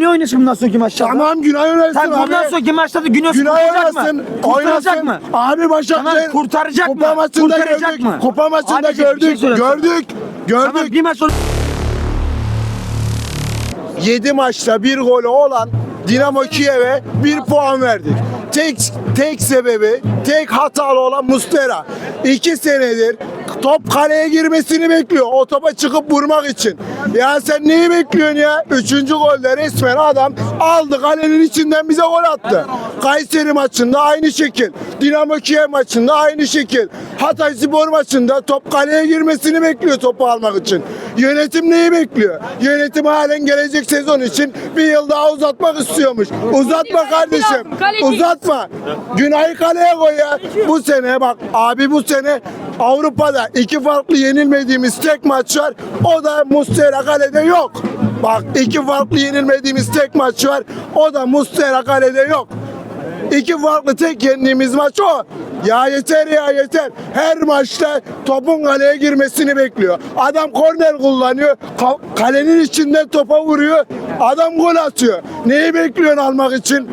Güney oynasın bundan sonraki maçlarda. Tamam Günay oynasın Sen abi. bundan sonraki maçlarda Güney oynasın. Günay kurtaracak oynasın. mı? Kurtaracak oynasın. mı? Abi Başakşehir. Tamam, kurtaracak mı? Kupa maçında Kurtaracak gördük. mı? Kupa maçında Abiciğim, bir şey gördük. gördük. Gördük. Tamam bir maç sonra 7 maçta bir golü olan Dinamo Kiev'e bir puan verdik. Tek tek sebebi, tek hatalı olan Mustera. 2 senedir top kaleye girmesini bekliyor. O topa çıkıp vurmak için. Ya sen neyi bekliyorsun ya? Üçüncü golde resmen adam aldı kalenin içinden bize gol attı. Kayseri maçında aynı şekil. Dinamo Kiev maçında aynı şekil. Hatay Spor maçında top kaleye girmesini bekliyor topu almak için. Yönetim neyi bekliyor? Yönetim halen gelecek sezon için bir yıl daha uzatmak istiyormuş. Uzatma kardeşim. Uzatma. Günay kaleye koy ya. Bu sene bak abi bu sene Avrupa'da iki farklı yenilmediğimiz tek maç var. O da Mustera kalede yok. Bak iki farklı yenilmediğimiz tek maç var. O da Mustera kalede yok. İki farklı tek yendiğimiz maç o. Ya yeter ya yeter. Her maçta topun kaleye girmesini bekliyor. Adam korner kullanıyor. ka- kalenin içinden topa vuruyor. Adam gol atıyor. Neyi bekliyorsun almak için?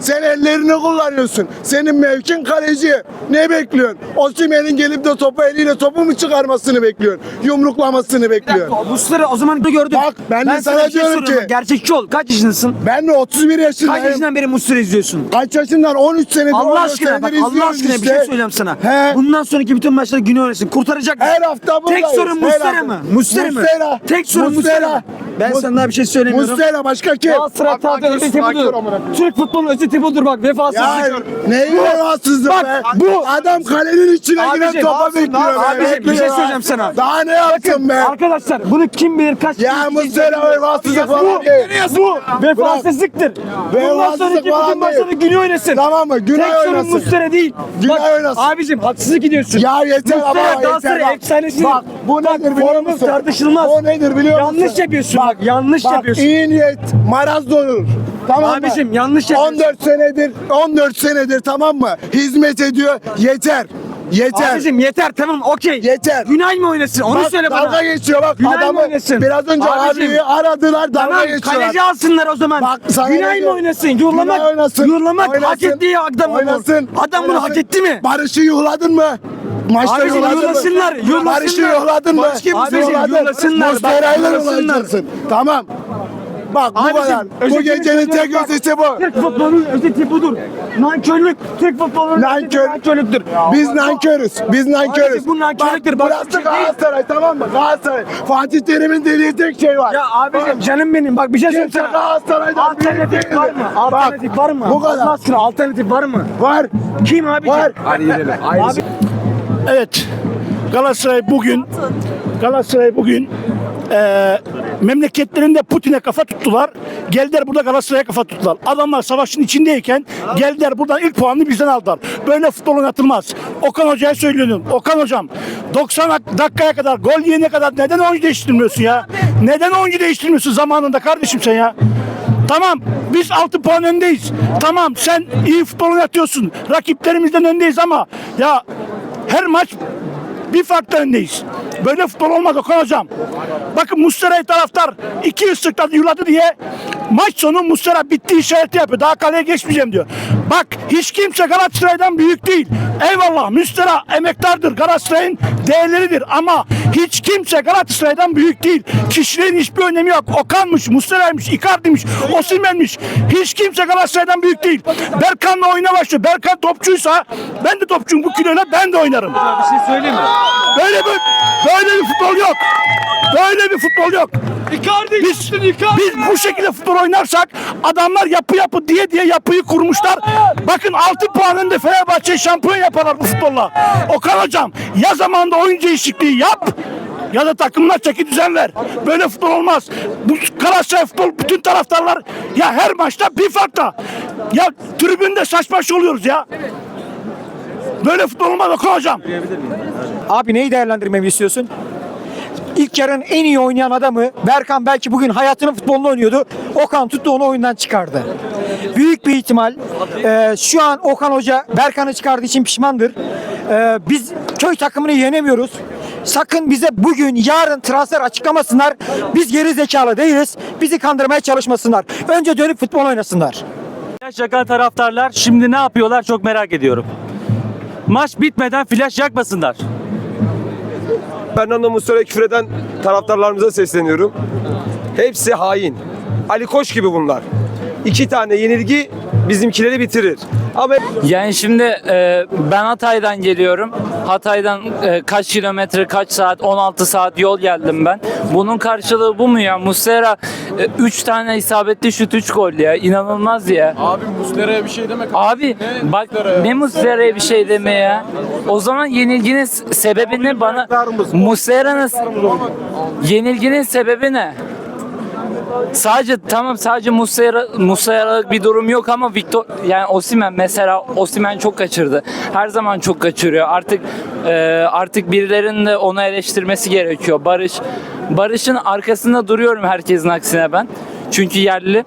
Sen ellerini kullanıyorsun. Senin mevkin kaleci. Ne bekliyorsun? Osimhen'in gelip de topu eliyle topu mu çıkarmasını bekliyorsun? Yumruklamasını bekliyorsun. bu sıra o zaman gördüm. Bak, ben de sana bir şey diyorum soruyorum. ki- Gerçekçi ol. Kaç yaşındasın? Ben de 31 Kaç yaşındayım. yaşından beri Muslera izliyorsun? Kaç yaşından? 13 senedir. Allah 14 aşkına bak senedir Allah izliyoruz aşkına bir işte. şey söyleyeceğim sana. He. Bundan sonraki bütün maçlarda Güney oynasın. Kurtaracak mı? Her hafta buradayız. Tek sorun Her Muslera hafta. mı? Muslera mı? Muslera. Tek sorun Muslera. Muslera. Ben Mus- sana bir şey söylemiyorum. Muslera başka kim? Galatasaray tadı özeti budur. Türk futbolunun özeti budur bak Ya vefasızlık. neyin rahatsızlık Bak, be? bu- adam kalenin içine giren Abicim, topa abicim, bekliyor. be. abicim, bir şey söyleyeceğim sana. Daha ne yaptın be? Arkadaşlar bunu kim bilir kaç Ya Muslera vefasızlık Bu, falan değil. bu vefasızlıktır. Bundan Vefasızlık sonraki falan bütün maçlarda değil. Güney oynasın. Tamam mı? Güney Tek sorun oynasın. Muslera değil. Güney Bak, oynasın. Abicim haksızlık ediyorsun. Ya yeter ama Muslera yeter. Galatasaray bak. efsanesi. Bak bu nedir biliyor Formumuz musun? tartışılmaz. O nedir biliyor musun? Yanlış yapıyorsun bak, yanlış Bak yapıyorsun. iyi niyet maraz olur. Tamam mı? Abicim, yanlış yapıyorsun. 14 senedir 14 senedir tamam mı? Hizmet ediyor. Yeter. Yeter. Abicim yeter tamam okey. Yeter. Günay mı oynasın onu Bak, söyle bana. dalga geçiyor bak Günay mı adamı oynasın? biraz önce Abicim, abiyi aradılar dalga Tamam geçiyorlar. kaleci alsınlar o zaman. Bak, sana Günay mı oynasın? Günay Yurlamak, oynasın, yurlamak hak oynasın, ettiği adam oynasın, bunu. Adam bunu oynasın. hak etti mi? Barış'ı yuhladın mı? Maçta Abicim, yuhlasınlar, yuhlasınlar. Barış'ı yuhladın mı? Barış kimse Yuhladın. yuhlasınlar, bak, Muslera'yla yuhlasınlar. yuhlayacaksın. Tamam. Bak bu Abicim, kadar. Bu özetini gecenin tek söylüyorum bak. özeti bu. Türk futbolunun özeti budur. Nankörlük, Türk futbolunun özeti Nankör. nankörlüktür. Biz nankörüz. Biz nankörüz. Abicim, bu nankörlüktür. Bak, burası bir şey değil. Galatasaray tamam mı? Galatasaray. Fatih Terim'in dediği tek şey var. Ya abicim canım benim bak bir şey söyleyeyim Kimse sana. Galatasaray'dan büyük Alternatif var mı? Bak, Alternatif var mı? Bu kadar. Allah aşkına alternatif var mı? Var. Kim abicim? Var. Abi Evet. Galatasaray bugün Galatasaray bugün eee memleketlerinde Putin'e kafa tuttular. Geldiler burada Galatasaray'a kafa tuttular. Adamlar savaşın içindeyken geldiler buradan ilk puanını bizden aldılar. Böyle futbol oynatılmaz. Okan Hoca'ya söylüyorum. Okan Hocam 90 dakikaya kadar gol yiyene kadar neden oyuncu değiştirmiyorsun ya? Neden oyuncu değiştirmiyorsun zamanında kardeşim sen ya? Tamam biz 6 puan öndeyiz. Tamam sen iyi futbol oynatıyorsun. Rakiplerimizden öndeyiz ama ya her maç bir farklı öndeyiz. Böyle futbol olmaz Okan hocam. Bakın Muslera'yı taraftar iki ıslıkla yuladı diye maç sonu Muslera bitti işareti yapıyor. Daha kaleye geçmeyeceğim diyor. Bak hiç kimse Galatasaray'dan büyük değil. Eyvallah Muslera emektardır. Galatasaray'ın değerleridir ama hiç kimse Galatasaray'dan büyük değil. Kişiliğin hiçbir önemi yok. Okan'mış, Muslera'ymış, Icardi'miş, Osimhen'miş. Hiç kimse Galatasaray'dan büyük değil. Berkan'la oyuna başlıyor. Berkan topçuysa ben de topçuyum bu kiloyla ben de oynarım. bir şey söyleyeyim mi? Böyle bir böyle bir futbol yok. Böyle bir futbol yok. Biz, biz bu şekilde futbol oynarsak adamlar yapı yapı diye diye yapıyı kurmuşlar. Bakın 6 puan önde Fenerbahçe şampiyon yaparlar bu futbolla. Okan hocam ya zamanda oyun değişikliği yap ya da takımına çeki düzen ver. Böyle futbol olmaz. Bu Galatasaray futbol bütün taraftarlar ya her maçta bir farkla. Ya tribünde saç baş oluyoruz ya. Böyle futbol olmaz Okan hocam. Abi neyi değerlendirmemi istiyorsun? İlk yarın en iyi oynayan adamı Berkan belki bugün hayatının futbolunu oynuyordu. Okan tuttu onu oyundan çıkardı. Büyük bir ihtimal e, şu an Okan Hoca Berkan'ı çıkardığı için pişmandır. E, biz köy takımını yenemiyoruz. Sakın bize bugün, yarın transfer açıklamasınlar. Biz geri zekalı değiliz. Bizi kandırmaya çalışmasınlar. Önce dönüp futbol oynasınlar. Flash yakan taraftarlar şimdi ne yapıyorlar çok merak ediyorum. Maç bitmeden flash yakmasınlar. Fernando Muslera küfreden taraftarlarımıza sesleniyorum. Hepsi hain. Ali Koç gibi bunlar. İki tane yenilgi bizimkileri bitirir. Ama Yani şimdi e, ben Hatay'dan geliyorum. Hatay'dan e, kaç kilometre, kaç saat, 16 saat yol geldim ben. Bunun karşılığı bu mu ya? Muslera 3 tane isabetli şut 3 gol ya. İnanılmaz ya. Abi Muslera'ya bir şey demek. Abi bak ne Muslera'ya bir şey deme ya. O zaman yenilginin sebebi ne bana? Muslera'nın yenilginin sebebi ne? Sadece tamam sadece Muslera Muslera'lık bir durum yok ama Victor yani Osimhen mesela Osimhen çok kaçırdı. Her zaman çok kaçırıyor. Artık e, artık birilerinin de onu eleştirmesi gerekiyor. Barış Barış'ın arkasında duruyorum herkesin aksine ben. Çünkü yerli.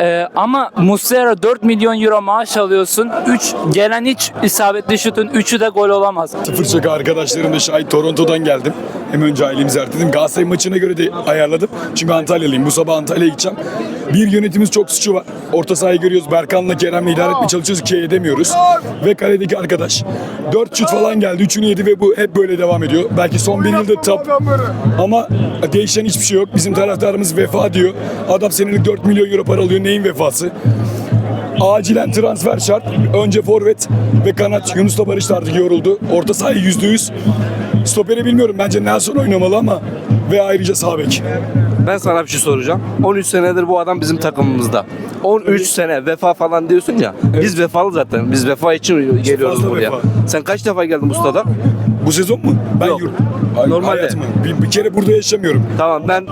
E, ama Muslera 4 milyon euro maaş alıyorsun. 3 gelen hiç isabetli şutun 3'ü de gol olamaz. Sıfır çaka arkadaşlarım da şahit Toronto'dan geldim. Hem önce ailemi ziyaret ettim. Galatasaray maçına göre de ayarladım. Çünkü Antalyalıyım. Bu sabah Antalya'ya gideceğim. Bir yönetimimiz çok suçu var. Orta sahayı görüyoruz. Berkan'la Kerem'le idare etmeye çalışıyoruz ki edemiyoruz. Ve kaledeki arkadaş. Dört şut falan geldi. Üçünü yedi ve bu hep böyle devam ediyor. Belki son bir yıldır top. Ama değişen hiçbir şey yok. Bizim taraftarımız vefa diyor. Adam senelik 4 milyon euro para alıyor. Neyin vefası? Acilen transfer şart. Önce forvet ve kanat. Yunus da Barış da artık yoruldu. Orta sahayı yüzde yüz. Stoperi bilmiyorum. Bence Nelson oynamalı ama ve ayrıca sağ bek. Ben sana bir şey soracağım. 13 senedir bu adam bizim takımımızda. 13 sene vefa falan diyorsun ya. Biz vefalı zaten. Biz vefa için geliyoruz fazla buraya. vefa. Sen kaç defa geldin bu stada? Bu sezon mu? Ben Yok. yurt. Ay- Normalde. Bir, bir kere burada yaşamıyorum. Tamam ben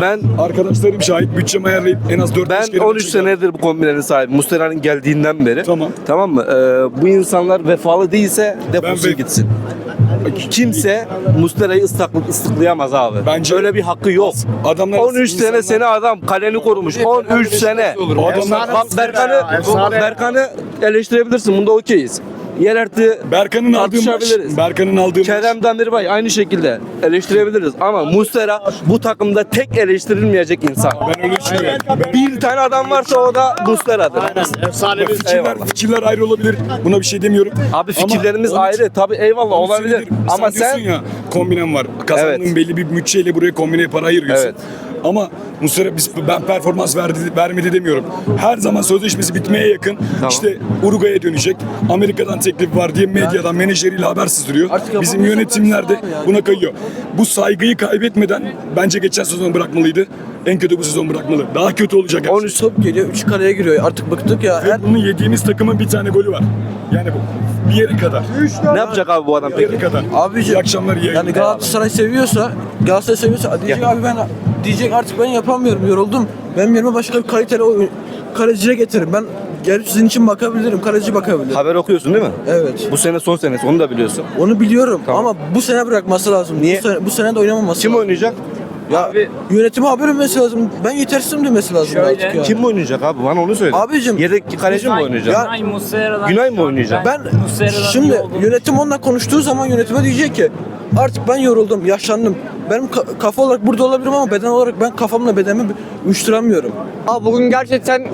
ben Arkadaşlarım şahit. Bütçemi ayarlayıp en az 4 ben 13 senedir bu kombinenin sahibi. Mustera'nın geldiğinden beri. Tamam. Tamam mı? Ee, bu insanlar vefalı değilse defolsun Ben gitsin. Kimse Mustera'yı ıslık, ıslıklayamaz abi. Bence- Öyle bir hakkı yok. Adamlar 13 sene insanlar- seni adam kaleni korumuş. 13 sene. O adamlar Bak Berkan'ı Berkan'ı eleştirebilirsin. Bunda okeyiz. Yer artı Berkan'ın aldığı maç. tartışabiliriz. Berkan'ın aldığı maç. Kerem Demirbay aynı şekilde eleştirebiliriz ama Mustera bu takımda tek eleştirilmeyecek insan. Ben öyle düşünüyorum. Ben- Bir tane adam varsa o da Mustera'dır. Fikirler, Eyvallah. fikirler ayrı olabilir. Buna bir şey demiyorum. Abi Ama fikirlerimiz için- ayrı. Tabii eyvallah Onu olabilir. söyledim. Ama sen, sen ya kombinem var. Kazandığın Evet. belli bir bütçeyle buraya kombineye para ayırıyorsun. Evet. Ama Muslera biz ben performans verdi, vermedi demiyorum. Her zaman sözleşmesi bitmeye yakın. İşte Uruguay'a dönecek. Amerika'dan teklif var diye medyadan menajeriyle habersiz duruyor. Bizim yönetimler de buna kayıyor. Bu saygıyı kaybetmeden bence geçen sezon bırakmalıydı. En kötü bu sezon bırakmalı. Daha kötü olacak. her 13 şey. Top geliyor 3 kaleye giriyor. Artık bıktık ya. Ve bunun yediğimiz takımın bir tane golü var. Yani bu bir yere kadar. ne yapacak abi bu adam Bir yere peki? kadar. Abiciğim, İyi akşamlar iyi Yani. Galatasaray seviyorsa, Galatasaray seviyorsa diyecek abi ben diyecek artık ben yapamıyorum, yoruldum. Ben yerime başka bir kaliteli oyun kaleciye getirin. Ben gelip sizin için bakabilirim, kaleci bakabilir. Haber okuyorsun değil mi? Evet. Bu sene son senesi onu da biliyorsun. Onu biliyorum ama bu sene bırakması lazım. Niye? Bu sene, bu sene de oynamaması Kim lazım. oynayacak? Ya yönetime haber vermesi lazım. Ben yetersizim demesi lazım Şöyle, artık ya. Kim oynayacak abi? Bana onu söyle. Abicim, Yedek kaleci mi oynayacak? Ya- Günay Muslera'dan Günay mı oynayacak? Ben Muslera'dan iyi şimdi olduğunu yönetim onunla konuştuğu zaman yönetime diyecek ki artık ben yoruldum, yaşlandım. Benim ka- kafa olarak burada olabilirim ama beden olarak ben kafamla bedenimi uyuşturamıyorum. Abi bugün gerçekten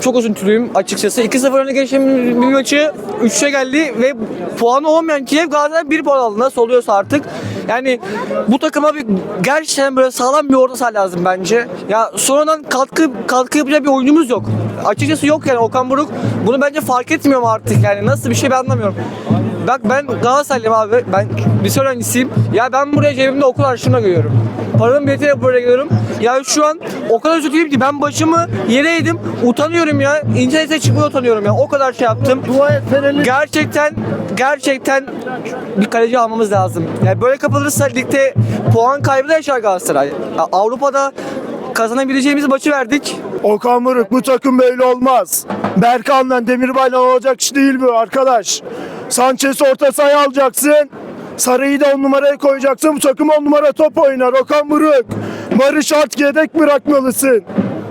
çok üzüntülüyüm açıkçası. 2-0 öne geçen bir maçı 3'e geldi ve puanı olmayan Kiev Galatasaray 1 puan aldı. Nasıl oluyorsa artık. Yani bu takıma bir gerçekten böyle sağlam bir orta saha lazım bence. Ya sonradan katkı katkı yapacak bir oyuncumuz yok. Açıkçası yok yani Okan Buruk bunu bence fark etmiyor mu artık yani nasıl bir şey ben anlamıyorum. Bak ben Galatasaraylıyım abi. Ben lise öğrencisiyim. Ya ben buraya cebimde okul harçlığımla geliyorum. Paranın biletiyle buraya geliyorum. Ya şu an o kadar üzüntülüyüm ki ben başımı yere eğdim. Utanıyorum ya. İnternete çıkmaya utanıyorum ya. O kadar şey yaptım. Gerçekten gerçekten bir kaleci almamız lazım. Yani böyle kapatırsa ligde puan kaybı da yaşar Galatasaray. Ya Avrupa'da kazanabileceğimiz maçı verdik. Okan Buruk bu takım böyle olmaz. Berkan'la Demirbay'la olacak iş değil bu arkadaş. Sanchez orta sahaya alacaksın. Sarı'yı da on numaraya koyacaksın. Bu takım on numara top oynar. Okan Buruk. Barış artık yedek bırakmalısın.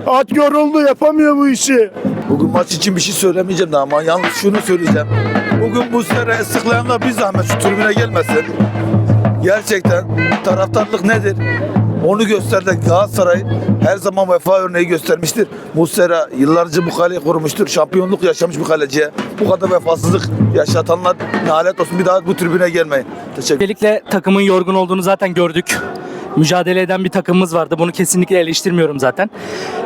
At yoruldu yapamıyor bu işi. Bugün maç için bir şey söylemeyeceğim de ama yalnız şunu söyleyeceğim. Bugün bu sene ıslıklayanlar bir zahmet şu tribüne gelmesin. Gerçekten taraftarlık nedir? Onu gösterdi. Galatasaray her zaman vefa örneği göstermiştir. Muslera yıllarca bu kaleyi kurmuştur. Şampiyonluk yaşamış bir kaleciye. Bu kadar vefasızlık yaşatanlar nalet olsun. Bir daha bu tribüne gelmeyin. Teşekkür Öncelikle takımın yorgun olduğunu zaten gördük. Mücadele eden bir takımımız vardı. Bunu kesinlikle eleştirmiyorum zaten.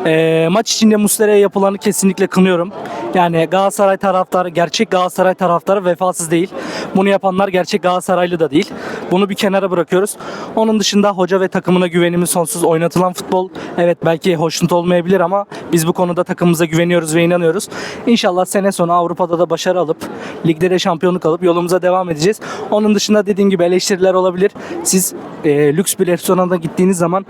Ee, maç içinde Muslera'ya yapılanı kesinlikle kınıyorum. Yani Galatasaray taraftarı, gerçek Galatasaray taraftarı vefasız değil. Bunu yapanlar gerçek Galatasaraylı da değil. Bunu bir kenara bırakıyoruz. Onun dışında hoca ve takımına güvenimiz sonsuz. Oynatılan futbol evet belki hoşnut olmayabilir ama biz bu konuda takımımıza güveniyoruz ve inanıyoruz. İnşallah sene sonu Avrupa'da da başarı alıp ligde de şampiyonluk alıp yolumuza devam edeceğiz. Onun dışında dediğim gibi eleştiriler olabilir. Siz e, lüks bir restorana gittiğiniz zaman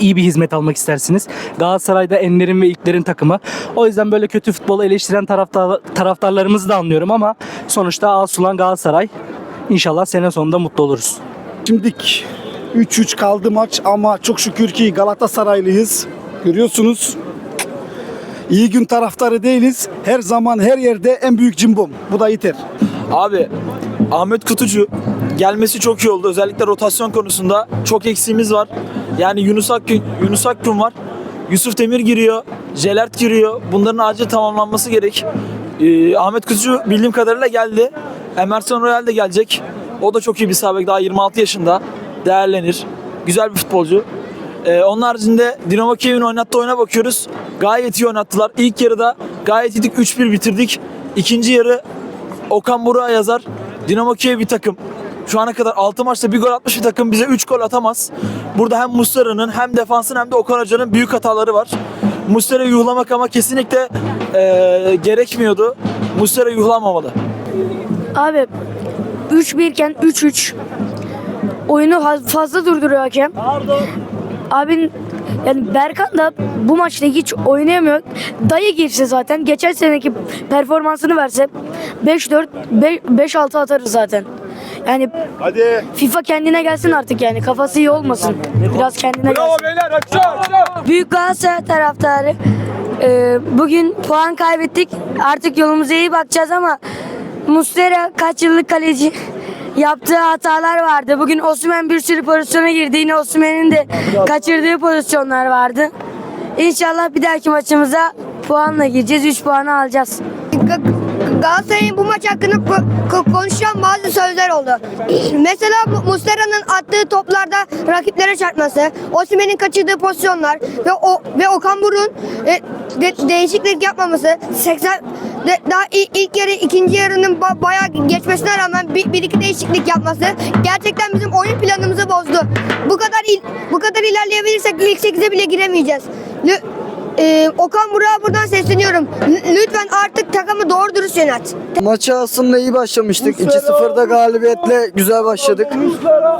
iyi bir hizmet almak istersiniz. Galatasaray'da Enler'in ve İlkler'in takımı. O yüzden böyle kötü futbolu eleştiren taraftar, taraftarlarımızı da anlıyorum ama sonuçta Asulan Galatasaray. İnşallah sene sonunda mutlu oluruz. Şimdilik 3-3 kaldı maç ama çok şükür ki Galatasaraylıyız. Görüyorsunuz. İyi gün taraftarı değiliz. Her zaman her yerde en büyük cimbom. Bu da yeter. Abi Ahmet Kutucu gelmesi çok iyi oldu. Özellikle rotasyon konusunda çok eksiğimiz var. Yani Yunus Akgün, Yunus Akgün var. Yusuf Demir giriyor. Jelert giriyor. Bunların acil tamamlanması gerek. Ee, Ahmet Kutucu bildiğim kadarıyla geldi. Emerson Royal de gelecek. O da çok iyi bir sabek. Daha 26 yaşında. Değerlenir. Güzel bir futbolcu. Ee, onun haricinde Dinamo Kiev'in oynattığı oyuna bakıyoruz. Gayet iyi oynattılar. İlk yarıda gayet iyiydik. 3-1 bitirdik. İkinci yarı Okan Burak'a yazar. Dinamo Kiev bir takım. Şu ana kadar 6 maçta bir gol atmış bir takım bize 3 gol atamaz. Burada hem Muslera'nın hem defansın hem de Okan Hoca'nın büyük hataları var. Muslera'yı yuhlamak ama kesinlikle eee, gerekmiyordu. Muslera yuhlanmamalı. Abi 3-1 iken 3-3 oyunu fazla durduruyor hakem. Abin yani Berkan da bu maçta hiç oynayamıyor. Dayı girse zaten geçen seneki performansını verse 5-4 5-6 atarız zaten. Yani Hadi. FIFA kendine gelsin artık yani kafası iyi olmasın. Biraz kendine gelsin. beyler açın Büyük Galatasaray taraftarı. Ee, bugün puan kaybettik. Artık yolumuza iyi bakacağız ama Muslera kaç yıllık kaleci yaptığı hatalar vardı. Bugün Osimhen bir sürü pozisyona girdi. Yine Osimhen'in de kaçırdığı pozisyonlar vardı. İnşallah bir dahaki maçımıza puanla gireceğiz. 3 puanı alacağız. Galatasaray'ın bu maç hakkında ko- ko- konuşan bazı sözler oldu. Mesela Mu- Muslera'nın attığı toplarda rakiplere çarpması, Osimhen'in kaçırdığı pozisyonlar ve o ve Okan Buruk'un e, de- değişiklik yapmaması, 80 de- daha ilk, ilk yarı ikinci yarının ba- bayağı geçmesine rağmen bir, bir iki değişiklik yapması gerçekten bizim oyun planımızı bozdu. Bu kadar il- bu kadar ilerleyebilirsek ilk 8'e bile giremeyeceğiz. Lü- e, Okan Burak'a buradan sesleniyorum. L- lütfen artık takımı doğru dürüst yönet. Maça aslında iyi başlamıştık. 2-0'da galibiyetle güzel başladık.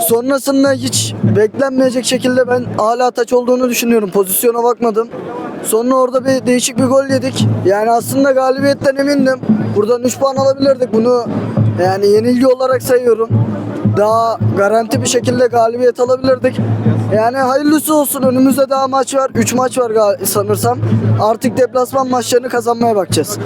Sonrasında hiç beklenmeyecek şekilde ben hala taç olduğunu düşünüyorum. Pozisyona bakmadım. Sonra orada bir değişik bir gol yedik. Yani aslında galibiyetten emindim. Buradan 3 puan alabilirdik. Bunu yani yenilgi olarak sayıyorum. Daha garanti bir şekilde galibiyet alabilirdik. Yani hayırlısı olsun. Önümüzde daha maç var. 3 maç var sanırsam. Artık deplasman maçlarını kazanmaya bakacağız.